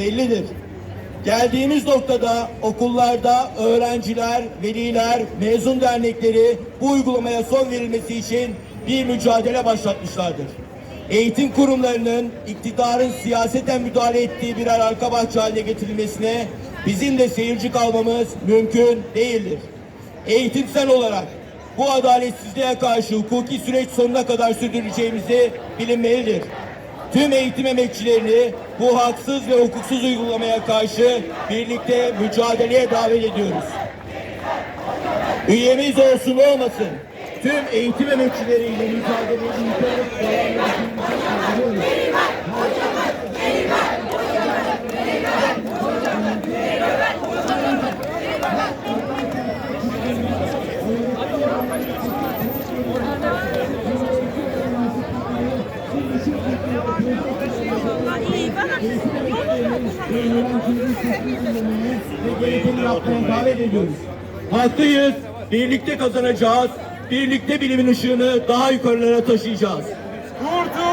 bellidir. Geldiğimiz noktada okullarda öğrenciler, veliler, mezun dernekleri bu uygulamaya son verilmesi için bir mücadele başlatmışlardır. Eğitim kurumlarının iktidarın siyaseten müdahale ettiği birer arka bahçe haline getirilmesine bizim de seyirci kalmamız mümkün değildir. Eğitimsel olarak bu adaletsizliğe karşı hukuki süreç sonuna kadar sürdüreceğimizi bilinmelidir. Tüm eğitim emekçilerini bu haksız ve hukuksuz uygulamaya karşı birlikte mücadeleye davet ediyoruz. Üyemiz olsun olmasın. Tüm eğitim emekçileriyle mücadeleyi yürüterek devam Haklıyız, birlikte kazanacağız, birlikte bilimin ışığını daha yukarılara taşıyacağız. Kurtuluş!